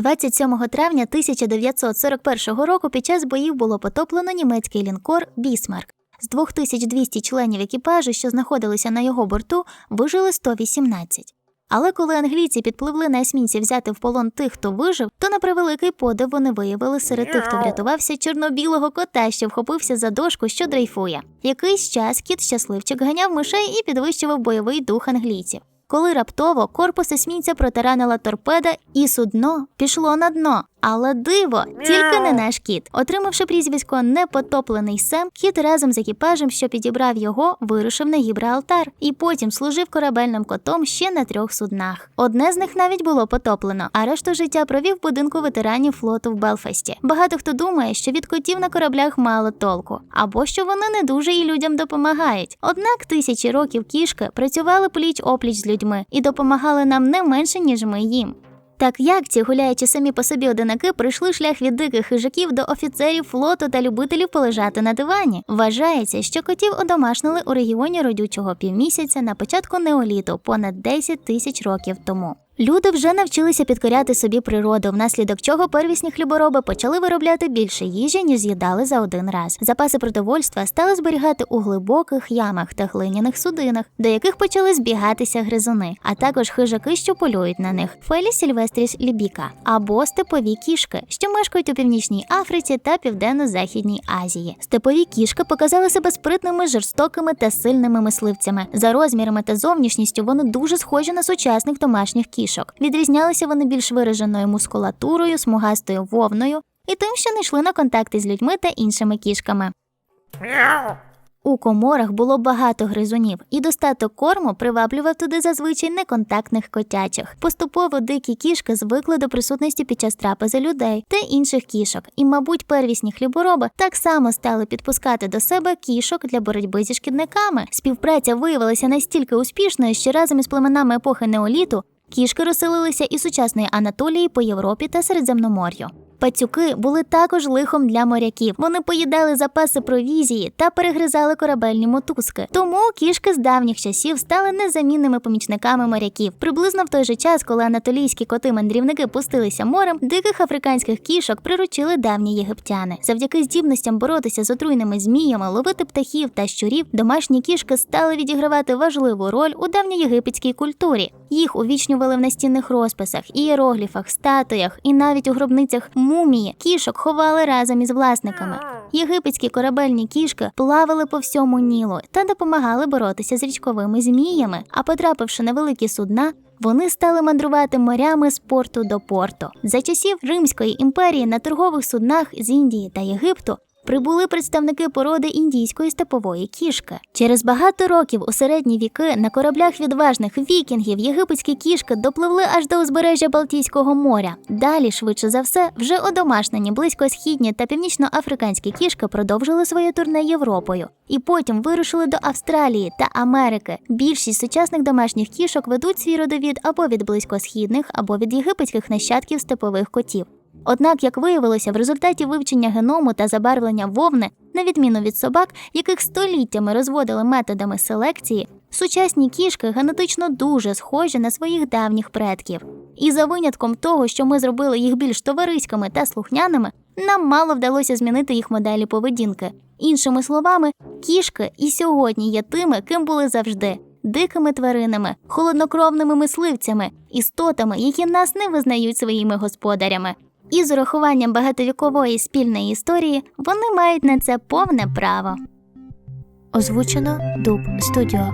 27 травня 1941 року під час боїв було потоплено німецький лінкор Бісмарк. З 2200 членів екіпажу, що знаходилися на його борту, вижили 118. Але коли англійці підпливли на есмінці взяти в полон тих, хто вижив, то на превеликий подив вони виявили серед тих, хто врятувався чорно-білого кота, що вхопився за дошку, що дрейфує. Якийсь час кіт щасливчик ганяв мишей і підвищував бойовий дух англійців. Коли раптово корпус есмінця протаранила торпеда, і судно пішло на дно. Але диво, тільки не наш кіт. Отримавши прізвисько непотоплений Сем, кіт разом з екіпажем, що підібрав його, вирушив на Гібралтар і потім служив корабельним котом ще на трьох суднах. Одне з них навіть було потоплено, а решту життя провів в будинку ветеранів флоту в Белфасті. Багато хто думає, що від котів на кораблях мало толку, або що вони не дуже і людям допомагають. Однак тисячі років кішки працювали пліч опліч з людьми і допомагали нам не менше, ніж ми їм. Так як ці гуляючи самі по собі одинаки, пройшли шлях від диких хижаків до офіцерів флоту та любителів полежати на дивані. Вважається, що котів одомашнили у регіоні родючого півмісяця на початку неоліту понад 10 тисяч років тому. Люди вже навчилися підкоряти собі природу, внаслідок чого первісні хлібороби почали виробляти більше їжі, ніж з'їдали за один раз. Запаси продовольства стали зберігати у глибоких ямах та глиняних судинах, до яких почали збігатися гризуни, а також хижаки, що полюють на них Фелі сільвестріс лібіка або степові кішки, що мешкають у північній Африці та південно-західній Азії. Степові кішки показали себе спритними, жорстокими та сильними мисливцями. За розмірами та зовнішністю вони дуже схожі на сучасних домашніх кішок. Відрізнялися вони більш вираженою мускулатурою, смугастою вовною і тим, що не йшли на контакти з людьми та іншими кішками. У коморах було багато гризунів, і достаток корму приваблював туди зазвичай неконтактних котячих. Поступово дикі кішки звикли до присутності під час трапези людей та інших кішок, і, мабуть, первісні хлібороби так само стали підпускати до себе кішок для боротьби зі шкідниками. Співпраця виявилася настільки успішною, що разом із племенами епохи неоліту кішки розселилися із сучасної Анатолії по Європі та Середземномор'ю. Пацюки були також лихом для моряків. Вони поїдали запаси провізії та перегризали корабельні мотузки. Тому кішки з давніх часів стали незамінними помічниками моряків. Приблизно в той же час, коли анатолійські коти-мандрівники пустилися морем, диких африканських кішок приручили давні єгиптяни. Завдяки здібностям боротися з отруйними зміями, ловити птахів та щурів, домашні кішки стали відігравати важливу роль у давньоєгипетській культурі. Їх увічнювали в настінних розписах, ієрогліфах, статуях і навіть у гробницях мумії кішок ховали разом із власниками. Єгипетські корабельні кішки плавали по всьому Нілу та допомагали боротися з річковими зміями. А потрапивши на великі судна, вони стали мандрувати морями з порту до порту. За часів Римської імперії на торгових суднах з Індії та Єгипту прибули представники породи індійської степової кішки. Через багато років у середні віки на кораблях відважних вікінгів єгипетські кішки допливли аж до узбережжя Балтійського моря. Далі, швидше за все, вже одомашнені близькосхідні та північноафриканські кішки продовжили своє турне Європою і потім вирушили до Австралії та Америки. Більшість сучасних домашніх кішок ведуть свій родовід або від близькосхідних, або від єгипетських нащадків степових котів. Однак, як виявилося, в результаті вивчення геному та забарвлення вовни, на відміну від собак, яких століттями розводили методами селекції, сучасні кішки генетично дуже схожі на своїх давніх предків. І за винятком того, що ми зробили їх більш товариськими та слухняними, нам мало вдалося змінити їх моделі поведінки. Іншими словами, кішки і сьогодні є тими, ким були завжди. Дикими тваринами, холоднокровними мисливцями, істотами, які нас не визнають своїми господарями. І з урахуванням багатовікової спільної історії вони мають на це повне право. Озвучено Дуб Студіо.